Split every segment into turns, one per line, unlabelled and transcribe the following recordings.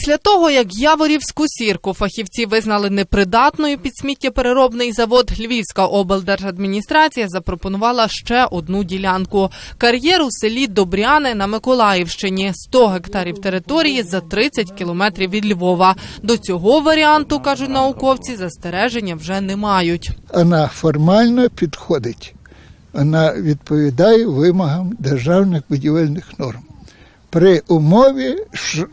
Після того, як Яворівську сірку фахівці визнали непридатною під сміттєпереробний завод, Львівська облдержадміністрація запропонувала ще одну ділянку кар'єр у селі Добряне на Миколаївщині. 100 гектарів території за 30 кілометрів від Львова. До цього варіанту кажуть науковці, застереження вже не мають.
вона формально підходить. Вона відповідає вимогам державних будівельних норм. При умові,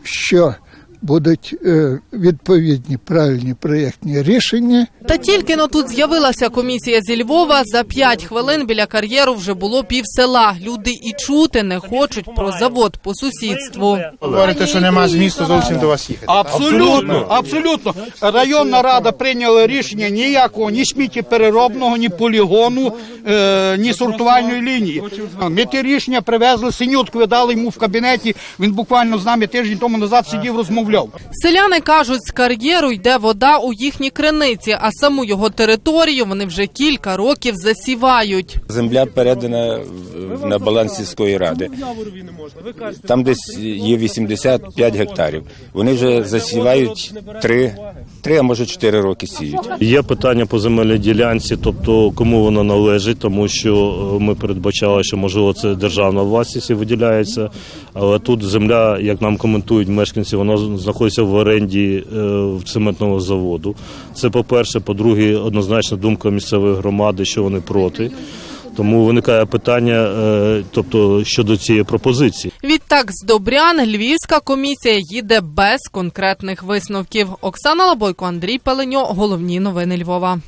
що- будуть е, відповідні правильні проєктні рішення,
Та тільки но тут з'явилася комісія зі Львова. За 5 хвилин біля кар'єру вже було пів села. Люди і чути не хочуть про завод по сусідству.
Говорите, що нема змісту зовсім до вас їхати.
Абсолютно, абсолютно. Районна рада прийняла рішення ніякого ні сміттєпереробного, ні полігону, е, ні сортувальної лінії. Ми ті рішення привезли, синютку дали йому в кабінеті. Він буквально з нами тиждень тому назад сидів, розмовляв.
Селяни кажуть, з кар'єру йде вода у їхній криниці, а саму його територію вони вже кілька років засівають.
Земля передана на баланс сільської ради. Там десь є 85 гектарів. Вони вже засівають 3, 3 а може 4 роки сіють.
Є питання по земельній ділянці, тобто кому вона належить, тому що е, ми передбачали, що можливо це державна власність і виділяється. Але тут земля, як нам коментують мешканці, вона знаходиться в оренді е, цементного заводу. Це по-перше, по-друге, однозначна думка місцевої громади, що вони проти. Тому виникає питання, е, тобто щодо цієї пропозиції.
Відтак з Добрян львівська комісія їде без конкретних висновків. Оксана Лабойко, Андрій Пеленьо. Головні новини Львова.